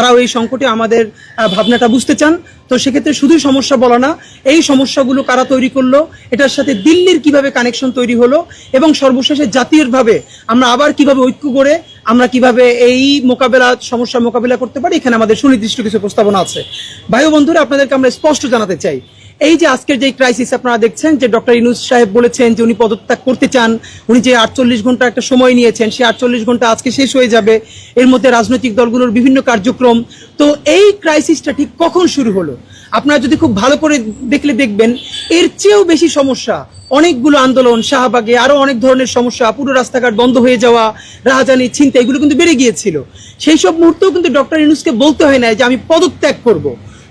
তারাও এই সংকটে আমাদের ভাবনাটা বুঝতে চান। তো সেক্ষেত্রে শুধু সমস্যা বলা না, এই সমস্যাগুলো কারা তৈরি করল, এটার সাথে দিল্লির কীভাবে কানেকশন তৈরি হলো এবং সর্বশেষে জাতীয়ভাবে আমরা আবার কীভাবে ঐক্য করে, আমরা কীভাবে এই মোকাবেলা, সমস্যা মোকাবেলা করতে পারি, এখানে আমাদের সুনির্দিষ্ট কিছু প্রস্তাবনা আছে। ভাই বন্ধুরা, আপনাদেরকে আমরা স্পষ্ট জানাতে চাই এই যে আজকের যে ক্রাইসিস আপনারা দেখছেন, যে ডক্টর ইনুস সাহেব বলেছেন যে উনি পদত্যাগ করতে চান, উনি যে আটচল্লিশ ঘণ্টা একটা সময় নিয়েছেন, সেই আটচল্লিশ ঘণ্টা আজকে শেষ হয়ে যাবে। এর মধ্যে রাজনৈতিক দলগুলোর বিভিন্ন কার্যক্রম। তো এই ক্রাইসিসটা ঠিক কখন শুরু হলো? আপনারা যদি খুব ভালো করে দেখলে দেখবেন, এর চেয়েও বেশি সমস্যা অনেকগুলো আন্দোলন, শাহবাগে আরও অনেক ধরনের সমস্যা, পুরো রাস্তাঘাট বন্ধ হয়ে যাওয়া রাহাজানি চিন্তা এগুলো কিন্তু বেড়ে গিয়েছিল। সেই সব মুহূর্তেও কিন্তু ডক্টর ইনুসকে বলতে হয় না যে আমি পদত্যাগ করব।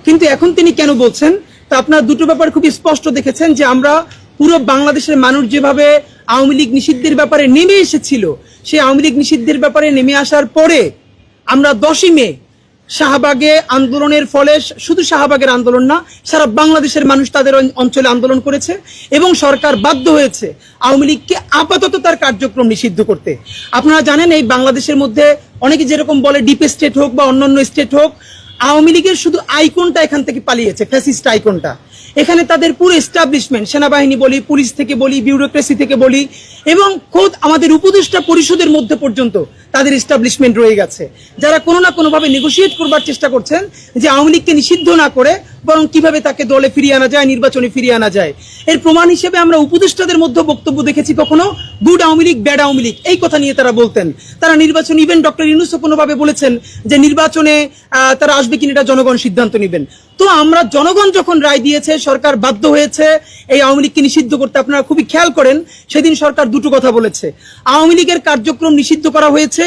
কিন্তু এখন তিনি কেন বলছেন? তা আপনার দুটো ব্যাপার খুব স্পষ্ট দেখেছেন যে আমরা পুরো বাংলাদেশের মানুষ যেভাবে আওয়ামী লীগ নিষিদ্ধের ব্যাপারে নেমে এসেছিল, সেই আওয়ামী লীগ নিষিদ্ধের ব্যাপারে নেমে আসার পরে আমরা দশই মে শাহবাগে আন্দোলনের ফলে শুধু শাহবাগের আন্দোলন না, সারা বাংলাদেশের মানুষ তাদের অঞ্চলে আন্দোলন করেছে এবং সরকার বাধ্য হয়েছে আওয়ামী লীগকে আপাতত তার কার্যক্রম নিষিদ্ধ করতে। আপনারা জানেন এই বাংলাদেশের মধ্যে অনেকে যেরকম বলে ডিপ স্টেট হোক বা অন্যান্য স্টেট হোক আওয়ামী লীগের শুধু আইকনটা এখান থেকে পালিয়েছে ফ্যাসিস্ট আইকনটা। এখানে তাদের পুরো এস্টাবলিশমেন্ট সেনাবাহিনী বলি, পুলিশ থেকে বলি বিউরোক্রেসি থেকে বলি, এবং খোদ আমাদের উপদেষ্টা পরিষদের মধ্যে পর্যন্ত তাদের এস্টাবলিশমেন্ট রয়ে গেছে। যারা কোনো না কোনোভাবে নেগোসিয়েট করবার চেষ্টা করছেন যে আওয়ামী লীগকে নিষিদ্ধ না করে বরং কীভাবে তাকে দলে ফিরিয়ে আনা যায়, নির্বাচনে ফিরিয়ে আনা যায়। এর প্রমাণ হিসেবে আমরা উপদেষ্টাদের মধ্যে বক্তব্য দেখেছি কখনো গুড আওয়ামী লীগ ব্যাড আওয়ামী লীগ। এই কথা নিয়ে তারা বলতেন। তারা নির্বাচন ইভেন ডক্টর ইউনুসও কোনোভাবে বলেছেন যে নির্বাচনে তারা আসবে কিনা এটা জনগণ সিদ্ধান্ত নেবেন। তো আমরা জনগণ যখন রায় দিয়েছে, সরকার বাধ্য হয়েছে এই আওয়ামী লীগকে নিষিদ্ধ করতে, আপনারা খুবই খেয়াল করেন, সেদিন সরকার দুটো কথা বলেছে। আওয়ামী লীগের কার্যক্রম নিষিদ্ধ করা হয়েছে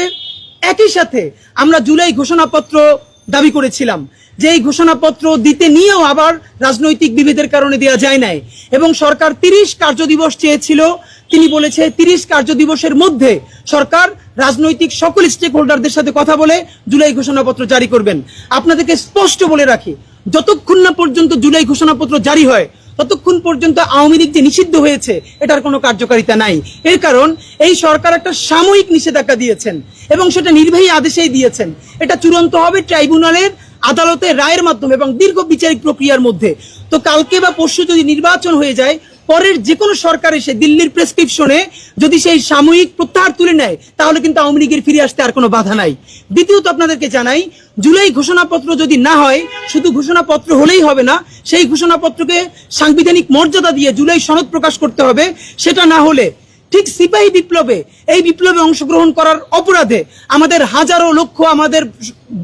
একই সাথে আমরা জুলাই ঘোষণাপত্র দাবি করেছিলাম। যে এই ঘোষণাপত্র দিতে নিয়েও আবার রাজনৈতিক বিভেদের কারণে দেওয়া যায় নাই। এবং সরকার তিরিশ কার্যদিবস চেয়েছিল। তিনি বলেছে, তিরিশ কার্যদিবসের মধ্যে সরকার রাজনৈতিক সকল স্টেক হোল্ডারদের সাথে কথা বলে জুলাই ঘোষণাপত্র জারি করবেন। আপনাদেরকে স্পষ্ট বলে রাখি, যতক্ষণ না পর্যন্ত জুলাই ঘোষণাপত্র জারি হয় ততক্ষণ পর্যন্ত আওয়ামী লীগ যে নিষিদ্ধ হয়েছে, এটার কোনো কার্যকারিতা নাই। এর কারণ, এই সরকার একটা সাময়িক নিষেধাজ্ঞা দিয়েছেন এবং সেটা নির্বাহী আদেশেই দিয়েছেন। এটা চূড়ান্ত হবে ট্রাইব্যুনালের আদালতের রায়ের মাধ্যমে এবং দীর্ঘ বিচারিক প্রক্রিয়ার মধ্যে। তো কালকে বা পরশু যদি নির্বাচন হয়ে যায় পরের যে কোনো সরকার এসে দিল্লির প্রেসক্রিপশনে যদি সেই সাময়িক প্রত্যাহার তুলে নেয়, তাহলে কিন্তু আওয়ামী লীগের ফিরে আসতে আর কোনো বাধা নাই। দ্বিতীয়ত আপনাদেরকে জানাই, জুলাই ঘোষণাপত্র যদি না হয়, শুধু ঘোষণাপত্র হলেই হবে না, সেই ঘোষণাপত্রকে সাংবিধানিক মর্যাদা দিয়ে জুলাই সনদ প্রকাশ করতে হবে। সেটা না হলে ঠিক সিপাহী বিপ্লবে, এই বিপ্লবে অংশগ্রহণ করার অপরাধে আমাদের হাজারো লক্ষ আমাদের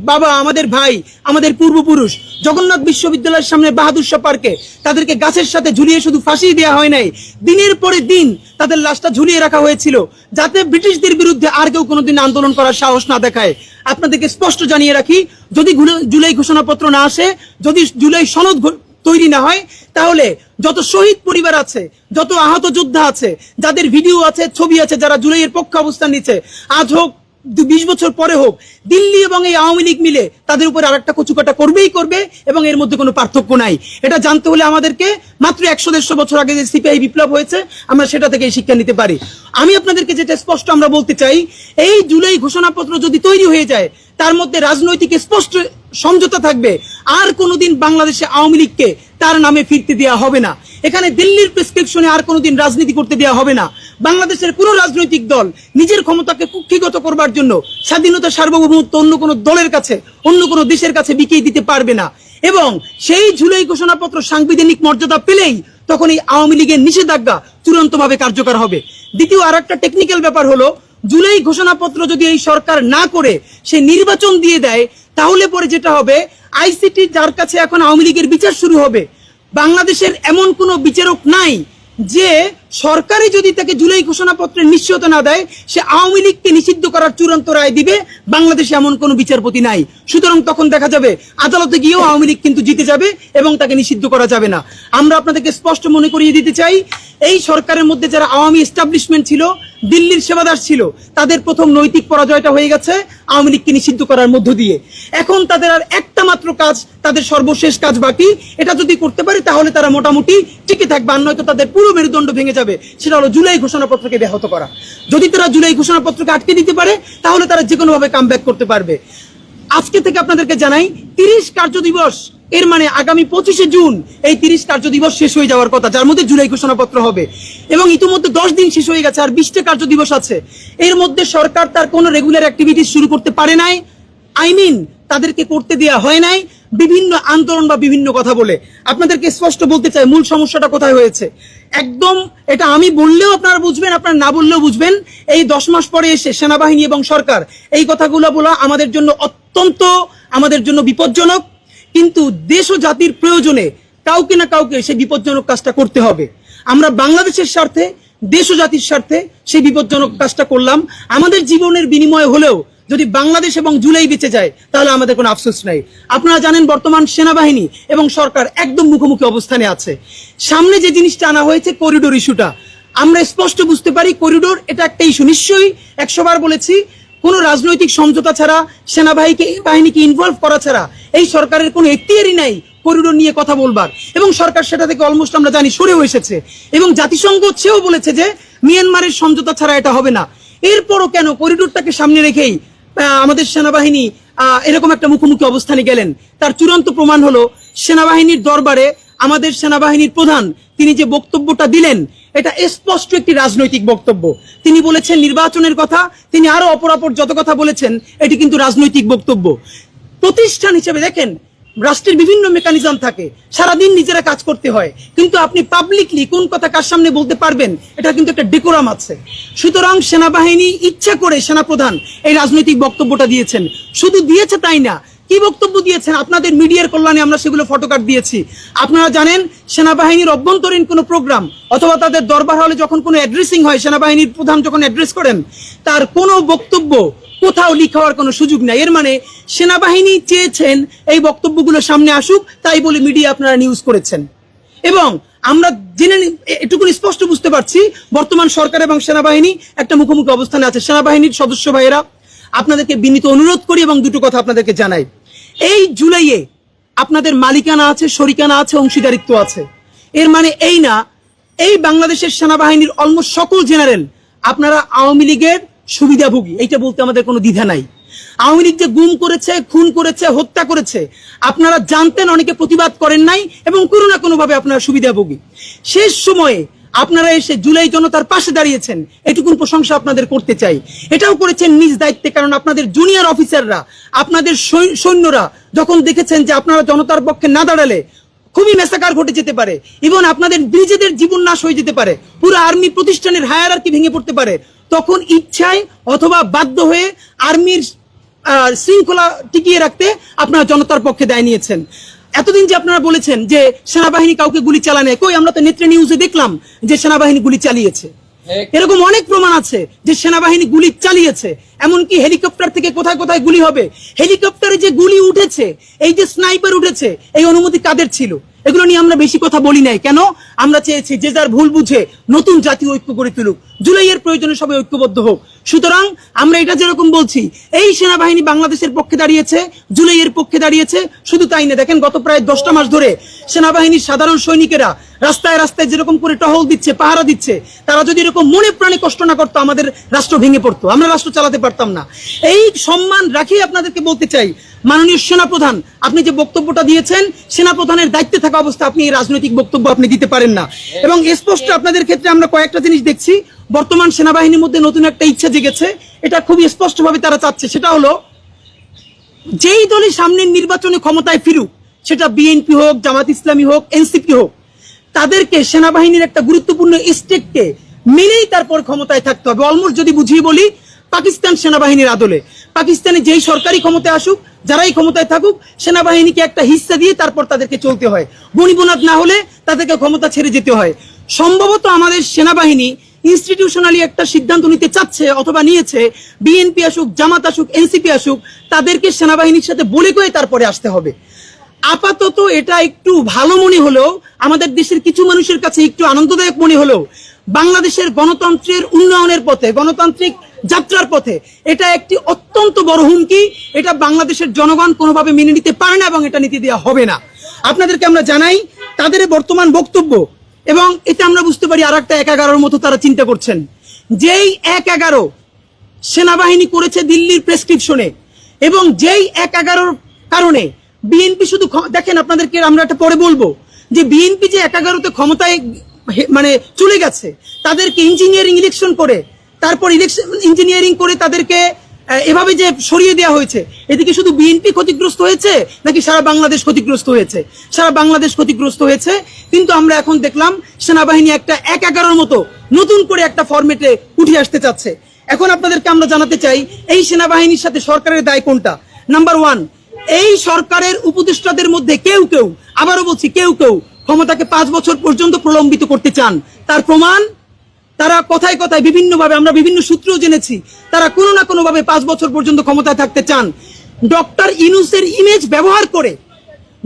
বাবা, আমাদের ভাই, আমাদের পূর্বপুরুষ জগন্নাথ বিশ্ববিদ্যালয়ের সামনে বাহাদুর পার্কে তাদেরকে গাছের সাথে ঝুলিয়ে শুধু ফাঁসি দেওয়া হয় নাই, দিনের পরে দিন তাদের লাশটা ঝুলিয়ে রাখা হয়েছিল যাতে ব্রিটিশদের বিরুদ্ধে আর কেউ কোনোদিন আন্দোলন করার সাহস না দেখায়। আপনাদেরকে স্পষ্ট জানিয়ে রাখি, যদি জুলাই ঘোষণাপত্র না আসে, যদি জুলাই সনদ তৈরি না হয়, তাহলে যত শহীদ পরিবার আছে, যত আহত যোদ্ধা আছে, যাদের ভিডিও আছে, ছবি আছে, যারা জুলাইয়ের পক্ষে অবস্থান নিচ্ছে আজ হোক বিশ বছর পরে হোক, দিল্লি এবং এই আওয়ামী লীগ মিলে তাদের উপর আরেকটা কচুকাটা করবেই করবে এবং এর মধ্যে কোনো পার্থক্য নাই। এটা জানতে হলে আমাদেরকে মাত্র একশো দেড়শো বছর আগে যে সিপিআই বিপ্লব হয়েছে, আমরা সেটা থেকে শিক্ষা নিতে পারি। আমি আপনাদেরকে যেটা স্পষ্ট আমরা বলতে চাই, এই জুলাই ঘোষণাপত্র যদি তৈরি হয়ে যায়, তার মধ্যে রাজনৈতিক স্পষ্ট সমঝোতা থাকবে। আর কোনোদিন বাংলাদেশে আওয়ামী লীগকে তার নামে ফিরতে দেওয়া হবে না। এখানে দিল্লির প্রেসক্রিপশনে আর কোনোদিন রাজনীতি করতে দেওয়া হবে না। বাংলাদেশের কোনো রাজনৈতিক দল নিজের ক্ষমতাকে কুক্ষিগত করবার জন্য স্বাধীনতা সার্বভৌমত্ব অন্য কোনো দলের কাছে, অন্য কোনো দেশের কাছে বিকিয়ে দিতে পারবে না। এবং সেই জুলাই ঘোষণাপত্র সাংবিধানিক মর্যাদা পেলেই তখন এই আওয়ামী লীগের নিষেধাজ্ঞা চূড়ান্তভাবে কার্যকর হবে। দ্বিতীয় আর একটা টেকনিক্যাল ব্যাপার হলো জুলাই ঘোষণাপত্র যদি এই সরকার না করে, সে নির্বাচন দিয়ে দেয়, তাহলে পরে যেটা হবে আইসিটি যার কাছে এখন আওয়ামী লীগের বিচার শুরু হবে, বাংলাদেশের এমন কোনো বিচারক নাই যে সরকারই যদি তাকে জুলাই ঘোষণাপত্রের নিশ্চয়তা না দেয়, সে আওয়ামী লীগকে নিষিদ্ধ করার চূড়ান্ত রায় দিবে, বাংলাদেশে এমন কোনো বিচারপতি নাই। সুতরাং তখন দেখা যাবে, আদালতে গিয়েও আওয়ামী লীগ কিন্তু জিতে যাবে এবং তাকে নিষিদ্ধ করা যাবে না। আমরা আপনাদেরকে স্পষ্ট মনে করিয়ে দিতে চাই এই সরকারের মধ্যে যারা আওয়ামী এস্টাবলিশমেন্ট ছিল, দিল্লির সেবাদার ছিল, তাদের প্রথম নৈতিক পরাজয়টা হয়ে গেছে আওয়ামী লীগকে নিষিদ্ধ করার মধ্য দিয়ে। এখন তাদের আর একটা মাত্র কাজ, তাদের সর্বশেষ কাজ বাকি। এটা যদি করতে পারে, তাহলে তারা মোটামুটি টিকে থাকবে। আর নয়তো তাদের পুরো মেরুদণ্ড ভেঙে যাবে। সেটা হলো জুলাই ঘোষণাপত্রকে ব্যাহত করা। যদি তারা জুলাই ঘোষণাপত্রকে আটকে দিতে পারে, তাহলে তারা যে কোনোভাবে কাম করতে পারবে। আজকে থেকে আপনাদেরকে জানাই, তিরিশ কার্য দিবস। এর মানে আগামী পঁচিশে জুন এই তিরিশ কার্য দিবস শেষ হয়ে যাওয়ার কথা, যার মধ্যে জুলাই ঘোষণাপত্র হবে। এবং ইতিমধ্যে দশ দিন শেষ হয়ে গেছে, আর বিশটা কার্য দিবস আছে। এর মধ্যে সরকার তার কোনো রেগুলার অ্যাক্টিভিটিস শুরু করতে পারে নাই। আই মিন তাদেরকে করতে দেওয়া হয় নাই। বিভিন্ন আন্দোলন বা বিভিন্ন কথা বলে। আপনাদেরকে স্পষ্ট বলতে চাই, মূল সমস্যাটা কোথায় হয়েছে? একদম এটা আমি বললেও আপনারা বুঝবেন, আপনারা না বললেও বুঝবেন। এই দশ মাস পরে এসে সেনাবাহিনী এবং সরকার এই কথাগুলো বলা আমাদের জন্য অত্যন্ত, আমাদের জন্য বিপজ্জনক। কিন্তু দেশ ও জাতির প্রয়োজনে কাউকে না কাউকে সেই বিপজ্জনক কাজটা করতে হবে। আমরা বাংলাদেশের স্বার্থে, দেশ ও জাতির স্বার্থে সেই বিপজ্জনক কাজটা করলাম। আমাদের জীবনের বিনিময়ে হলেও যদি বাংলাদেশ এবং জুলাই বেঁচে যায়, তাহলে আমাদের কোনো আফসোস নাই। আপনারা জানেন বর্তমান সেনাবাহিনী এবং সরকার একদম মুখোমুখি অবস্থানে আছে। সামনে যে জিনিসটা আনা হয়েছে করিডোর ইস্যুটা আমরা স্পষ্ট বুঝতে পারি করিডোর এটা একটা ইস্যু নিশ্চয়ই একশো বার বলেছি, কোনো রাজনৈতিক সমঝোতা ছাড়া, সেনাবাহিনীকে বাহিনীকে ইনভলভ করা ছাড়া, এই সরকারের কোনো এখতিয়ারই নাই করিডোর নিয়ে কথা বলবার। এবং সরকার সেটা থেকে অলমোস্ট আমরা জানি সরেও এসেছে। এবং জাতিসংঘ সেও বলেছে যে মিয়ানমারের সমঝোতা ছাড়া এটা হবে না। এরপরও কেন করিডোরটাকে সামনে রেখেই আমাদের সেনাবাহিনী এরকম একটা মুখোমুখি অবস্থানে গেলেন। তার চূড়ান্ত প্রমাণ হলো, সেনাবাহিনীর দরবারে আমাদের সেনাবাহিনীর প্রধান, তিনি যে বক্তব্যটা দিলেন, এটা স্পষ্ট একটি রাজনৈতিক বক্তব্য। তিনি বলেছেন নির্বাচনের কথা, তিনি আরও অপরাপর যত কথা বলেছেন, এটি কিন্তু রাজনৈতিক বক্তব্য। প্রতিষ্ঠান হিসেবে দেখেন রাষ্ট্রের বিভিন্ন মেকানিজম থাকে। সারাদিন নিজেরা কাজ করতে হয়। কিন্তু আপনি পাবলিকলি কোন কথা কার সামনে বলতে পারবেন এটা কিন্তু একটা ডেকোরাম আছে। সুতরাং সেনাবাহিনী ইচ্ছা করে সেনাপ্রধান এই রাজনৈতিক বক্তব্যটা দিয়েছেন। শুধু দিয়েছে তাই না কি বক্তব্য দিয়েছেন? আপনাদের মিডিয়ার কল্যাণে আমরা সেগুলো ফটোকার্ড দিয়েছি। আপনারা জানেন, সেনাবাহিনীর অভ্যন্তরীণ কোনো প্রোগ্রাম অথবা তাদের দরবার হলে যখন কোনো অ্যাড্রেসিং হয়, সেনাবাহিনীর প্রধান যখন অ্যাড্রেস করেন, তার কোনো বক্তব্য কোথাও লিক হওয়ার কোনো সুযোগ নাই। এর মানে সেনাবাহিনী চেয়েছেন এই বক্তব্যগুলো সামনে আসুক, তাই বলে মিডিয়া আপনারা নিউজ করেছেন। এবং আমরা জেনে এটুকু স্পষ্ট বুঝতে পারছি, বর্তমান সরকার এবং সেনাবাহিনী একটা মুখোমুখি অবস্থানে আছে। সেনাবাহিনীর সদস্য ভাইয়েরা, আপনাদেরকে বিনীত অনুরোধ করি এবং দুটো কথা আপনাদেরকে জানাই। এই জুলাইয়ে আপনাদের মালিকানা আছে, শরিকানা আছে, অংশীদারিত্ব আছে। এর মানে এই না, এই বাংলাদেশের সেনাবাহিনীর অলমোস্ট সকল জেনারেল আপনারা আওয়ামী লীগের সুবিধাভোগী। এইটা বলতে আমাদের কোনো দ্বিধা নাই। আওয়ামী লীগ যে গুম করেছে, খুন করেছে, হত্যা করেছে, আপনারা জানতেন, অনেকে প্রতিবাদ করেন নাই এবং কোনো না কোনোভাবে আপনারা সুবিধাভোগী। শেষ সময়ে আপনারা এসে জুলাই জনতার পাশে দাঁড়িয়েছেন। এটুকুন প্রশংসা আপনাদের করতে চাই। এটাও করেছেন নিজ দায়িত্বে, কারণ আপনাদের জুনিয়র অফিসাররা আপনাদের সৈন্যরা যখন দেখেছেন যে আপনারা জনতার পক্ষে না দাঁড়ালে খুবই মেসাকার ঘটে যেতে পারে, এবং আপনাদের নিজেদের জীবন নাশ হয়ে যেতে পারে, পুরো আর্মি প্রতিষ্ঠানের হায়ার ভেঙে পড়তে পারে, তখন ইচ্ছায় অথবা বাধ্য হয়ে আর্মির শৃঙ্খলা টিকিয়ে রাখতে আপনারা জনতার পক্ষে দায় নিয়েছেন। এতদিন যে আপনারা বলেছেন যে সেনাবাহিনী কাউকে গুলি চালানে কই আমরা তো নেত্রে নিউজে দেখলাম যে সেনাবাহিনী গুলি চালিয়েছে। এরকম অনেক প্রমাণ আছে যে সেনাবাহিনী গুলি চালিয়েছে এমনকি হেলিকপ্টার থেকে কোথায় কোথায় গুলি হবে। হেলিকপ্টারে যে গুলি উঠেছে এই যে স্নাইপার উঠেছে এই অনুমতি কাদের ছিল? এগুলো নিয়ে আমরা বেশি কথা বলি নাই। কেন? আমরা চেয়েছি যে যার ভুল বুঝে নতুন জাতীয় ঐক্য করে তুলুক। জুলাইয়ের প্রয়োজনে সবাই ঐক্যবদ্ধ হোক। সুতরাং আমরা এটা যেরকম বলছি, এই সেনাবাহিনী বাংলাদেশের পক্ষে দাঁড়িয়েছে, জুলাইয়ের পক্ষে দাঁড়িয়েছে, শুধু তাই না দেখেন গত প্রায় দশটা মাস ধরে সেনাবাহিনীর সাধারণ সৈনিকেরা রাস্তায় রাস্তায় যেরকম করে টহল দিচ্ছে, পাহারা দিচ্ছে, তারা যদি এরকম মনে প্রাণে কষ্ট না করতো, আমাদের রাষ্ট্র ভেঙে পড়তো। আমরা রাষ্ট্র চালাতে পারতাম না। এই সম্মান রাখিয়ে আপনাদেরকে বলতে চাই, মাননীয় সেনাপ্রধান, আপনি যে বক্তব্যটা দিয়েছেন, সেনাপ্রধানের দায়িত্বে থাকা অবস্থা আপনি এই রাজনৈতিক বক্তব্য আপনি দিতে পারেন না। এবং স্পষ্ট আপনাদের ক্ষেত্রে আমরা কয়েকটা জিনিস দেখছি, বর্তমান সেনাবাহিনীর মধ্যে নতুন একটা ইচ্ছা জেগেছে এটা খুবই স্পষ্টভাবে তারা চাচ্ছে। সেটা হলো, যেই দলই সামনের নির্বাচনে ক্ষমতায় ফিরুক, সেটা বিএনপি হোক, জামাত ইসলামী হোক এনসিপি হোক, তাদেরকে সেনাবাহিনীর একটা গুরুত্বপূর্ণ স্টেটকে মেনেই তারপর ক্ষমতায় থাকতে হবে। অলমোস্ট যদি বুঝিয়ে বলি, পাকিস্তান সেনাবাহিনীর আদলে। পাকিস্তানে যেই সরকারি ক্ষমতায় আসুক, যারাই ক্ষমতায় থাকুক, সেনাবাহিনীকে একটা হিস্সা দিয়ে তারপর তাদেরকে চলতে হয়। বনিবনাথ না হলে তাদেরকে ক্ষমতা ছেড়ে যেতে হয়। সম্ভবত আমাদের সেনাবাহিনী ইনস্টিটিউশনালি একটা সিদ্ধান্ত নিতে চাচ্ছে অথবা নিয়েছে বিএনপি আসুক, জামাত আসুক এনসিপি আসুক, তাদেরকে সেনাবাহিনীর সাথে বলে কয়ে তারপরে আসতে হবে। আপাতত এটা একটু ভালো মনে হলেও, আমাদের দেশের কিছু মানুষের কাছে একটু আনন্দদায়ক মনে হলেও, বাংলাদেশের গণতন্ত্রের উন্নয়নের পথে, গণতান্ত্রিক যাত্রার পথে, এটা একটি অত্যন্ত বড় হুমকি। এটা বাংলাদেশের জনগণ কোনোভাবে মেনে নিতে পারে না এবং এটা নীতি দেওয়া হবে না। আপনাদেরকে আমরা জানাই, তাদের বর্তমান বক্তব্য এবং এটা আমরা বুঝতে পারি আর একটা এক এগারোর মতো তারা চিন্তা করছেন। যেই এক এগারো সেনাবাহিনী করেছে দিল্লির প্রেসক্রিপশনে এবং যেই এক এগারোর কারণে বিএনপি শুধু দেখেন আপনাদেরকে আমরা একটা পরে বলব যে বিএনপি যে এক এগারোতে ক্ষমতায় মানে চলে গেছে, তাদেরকে ইঞ্জিনিয়ারিং ইলেকশন করে, তারপর ইলেকশন ইঞ্জিনিয়ারিং করে তাদেরকে এভাবে যে সরিয়ে দেওয়া হয়েছে, এদিকে শুধু বিএনপি ক্ষতিগ্রস্ত হয়েছে, নাকি সারা বাংলাদেশ ক্ষতিগ্রস্ত হয়েছে? সারা বাংলাদেশ ক্ষতিগ্রস্ত হয়েছে, কিন্তু আমরা এখন দেখলাম সেনাবাহিনী একটা এক এগারোর মতো নতুন করে একটা ফরম্যাটে উঠে আসতে চাচ্ছে। এখন আপনাদেরকে আমরা জানাতে চাই, এই সেনাবাহিনীর সাথে সরকারের দায় কোনটা? নাম্বার ওয়ান এই সরকারের উপদেষ্টাদের মধ্যে কেউ কেউ, আবারও বলছি কেউ কেউ, ক্ষমতাকে পাঁচ বছর পর্যন্ত প্রলম্বিত করতে চান। তার প্রমাণ তারা কথায় কথায় বিভিন্নভাবে, আমরা বিভিন্ন সূত্রেও জেনেছি, তারা কোনো না কোনো ভাবে পাঁচ বছর পর্যন্ত ক্ষমতায় থাকতে চান। ডক্টর ইনুসের ইমেজ ব্যবহার করে,